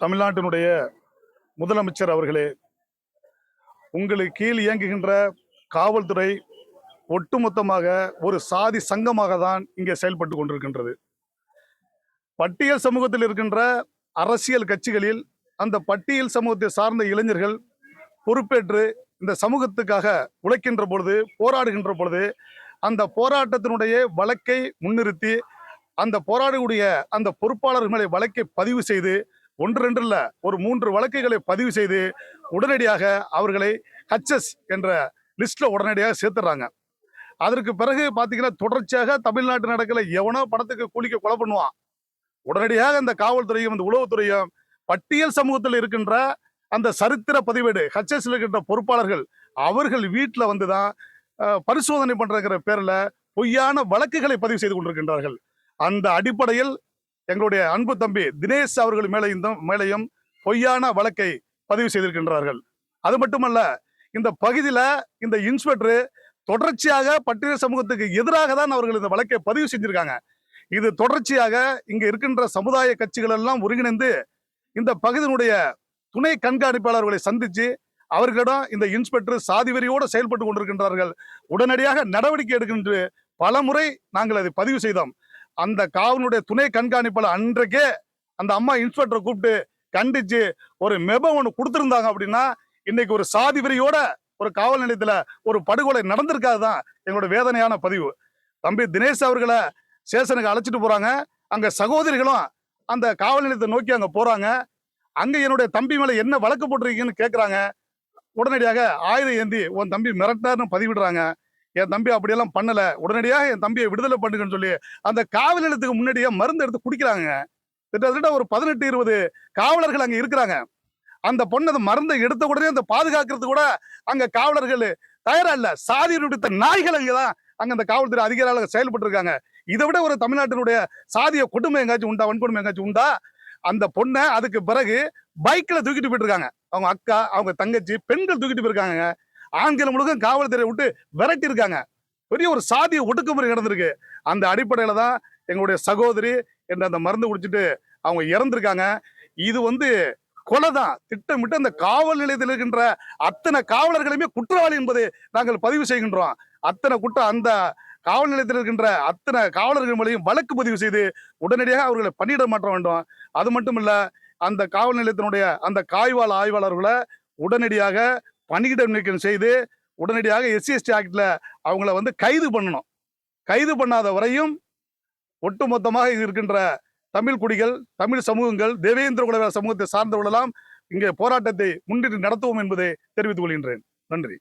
தமிழ்நாட்டினுடைய முதலமைச்சர் அவர்களே உங்களுக்கு கீழ் இயங்குகின்ற காவல்துறை ஒட்டுமொத்தமாக ஒரு சாதி சங்கமாக தான் இங்கே செயல்பட்டு கொண்டிருக்கின்றது. பட்டியல் சமூகத்தில் இருக்கின்ற அரசியல் கட்சிகளில் அந்த பட்டியல் சமூகத்தை சார்ந்த இளைஞர்கள் பொறுப்பேற்று இந்த சமூகத்துக்காக உழைக்கின்ற பொழுது போராடுகின்ற பொழுது அந்த போராட்டத்தினுடைய வழக்கை முன்னிறுத்தி அந்த போராடக்கூடிய அந்த பொறுப்பாளர் மேலே வழக்கை பதிவு செய்து ஒன்று ரெண்டு இல்ல ஒரு மூன்று வழக்குகளை பதிவு செய்து உடனடியாக அவர்களை ஹச்எஸ் என்ற லிஸ்ட்ல உடனடியாக சேர்த்துறாங்க. அதற்கு பிறகு பார்த்தீங்கன்னா தொடர்ச்சியாக தமிழ்நாட்டு நடக்கல எவனோ பணத்துக்கு கூலிக்க கொலை பண்ணுவான். உடனடியாக அந்த காவல்துறையும் இந்த உளவுத்துறையும் பட்டியல் சமூகத்தில் இருக்கின்ற அந்த சரித்திர பதிவேடு ஹச்எஸ் இருக்கின்ற பொறுப்பாளர்கள் அவர்கள் வீட்டில் வந்து தான் பரிசோதனை பண்றங்கிற பேர்ல பொய்யான வழக்குகளை பதிவு செய்து கொண்டிருக்கின்றார்கள். அந்த அடிப்படையில் எங்களுடைய அன்பு தம்பி தினேஷ் அவர்கள் மேலையும் மேலையும் பொய்யான வழக்கை பதிவு செய்திருக்கின்றார்கள். அது மட்டுமல்ல இந்த பகுதியில இந்த இன்ஸ்பெக்டர் தொடர்ச்சியாக பட்டியல் சமூகத்துக்கு எதிராக தான் அவர்கள் இந்த வழக்கை பதிவு செஞ்சிருக்காங்க. இது தொடர்ச்சியாக இங்கே இருக்கின்ற சமுதாய கட்சிகள் எல்லாம் ஒருங்கிணைந்து இந்த பகுதியினுடைய துணை கண்காணிப்பாளர்களை சந்தித்து அவர்களிடம் இந்த இன்ஸ்பெக்டர் சாதிவெறியோடு செயல்பட்டு கொண்டிருக்கின்றார்கள். உடனடியாக நடவடிக்கை எடுக்கின்ற பல முறை நாங்கள் அதை பதிவு செய்தோம். அந்த காவலுடைய துணை கண்காணிப்பாளர் அன்றைக்கே அந்த அம்மா இன்ஸ்பெக்டரை கூப்பிட்டு கண்டிச்சு ஒரு மெப ஒன்று கொடுத்துருந்தாங்க அப்படின்னா இன்னைக்கு ஒரு சாதி வெறியோட ஒரு காவல் நிலையத்தில் ஒரு படுகொலை நடந்திருக்காது தான் எங்களோட வேதனையான பதிவு. தம்பி தினேஷ் அவர்களை சேஷனுக்கு அழைச்சிட்டு போகிறாங்க அங்கே சகோதரிகளும் அந்த காவல் நிலையத்தை நோக்கி அங்கே போகிறாங்க அங்கே என்னுடைய தம்பி மேலே என்ன வழக்கு போட்டிருக்கீங்கன்னு கேட்குறாங்க உடனடியாக ஆயுதம் ஏந்தி உன் தம்பி மிரட்டார்னு பதிவிடுறாங்க. என் தம்பி அப்படியெல்லாம் பண்ணல. உடனடியாக என் தம்பியை விடுதலை பண்ணுங்கன்னு சொல்லி அந்த காவல் நிலையத்துக்கு முன்னாடியே மருந்து எடுத்து குடிக்கிறாங்க. கிட்டத்தட்ட ஒரு பதினெட்டு இருபது காவலர்கள் அங்கே இருக்கிறாங்க. அந்த பொண்ணு அந்த மருந்தை எடுத்த உடனே அந்த பாதுகாக்கிறது கூட அங்க காவலர்கள் தயாரா இல்ல. சாதி நுடித்த நாய்கள் அங்கதான் அங்க அந்த காவல்துறை அதிகாரிகள் செயல்பட்டு இருக்காங்க இதை விட ஒரு தமிழ்நாட்டினுடைய சாதிய கொடுமை எங்காச்சும் உண்டா? வன்கொடுமை எங்காச்சும் உண்டா? அந்த பொண்ணை அதுக்கு பிறகு பைக்கில் தூக்கிட்டு போயிட்டு இருக்காங்க. அவங்க அக்கா அவங்க தங்கச்சி பெண்கள் தூக்கிட்டு போயிருக்காங்க ஆண்கள் முழுக்க காவல்துறையை விட்டு விரட்டி இருக்காங்க பெரிய ஒரு சாதிய ஒடுக்குமுறை நடந்திருக்கு. அந்த அடிப்படையில் தான் எங்களுடைய சகோதரி என்ற அந்த மருந்து குடிச்சிட்டு அவங்க இறந்திருக்காங்க. இது வந்து கொலை தான் திட்டமிட்டு அந்த காவல் நிலையத்தில் இருக்கின்ற அத்தனை காவலர்களுமே குற்றவாளி என்பதை நாங்கள் பதிவு செய்கின்றோம். அத்தனை குற்றம் அந்த காவல் நிலையத்தில் இருக்கின்ற அத்தனை காவலர்கள் மேலேயும் வழக்கு பதிவு செய்து உடனடியாக அவர்களை பணியிட மாற்ற வேண்டும். அது மட்டும் இல்லை அந்த காவல் நிலையத்தினுடைய அந்த காய்வாள் ஆய்வாளர்களை உடனடியாக பணியிட நீக்கம் செய்து உடனடியாக எஸ்சி எஸ்டி ஆக்ட்ல அவங்கள வந்து கைது பண்ணணும். கைது பண்ணாத வரையும் ஒட்டுமொத்தமாக இருக்கின்ற தமிழ் குடிகள் தமிழ் சமூகங்கள் தேவேந்திர குல சமூகத்தை சார்ந்தவர்களெல்லாம் இங்கே போராட்டத்தை முன்னிட்டு நடத்துவோம் என்பதை தெரிவித்துக் கொள்கின்றேன். நன்றி.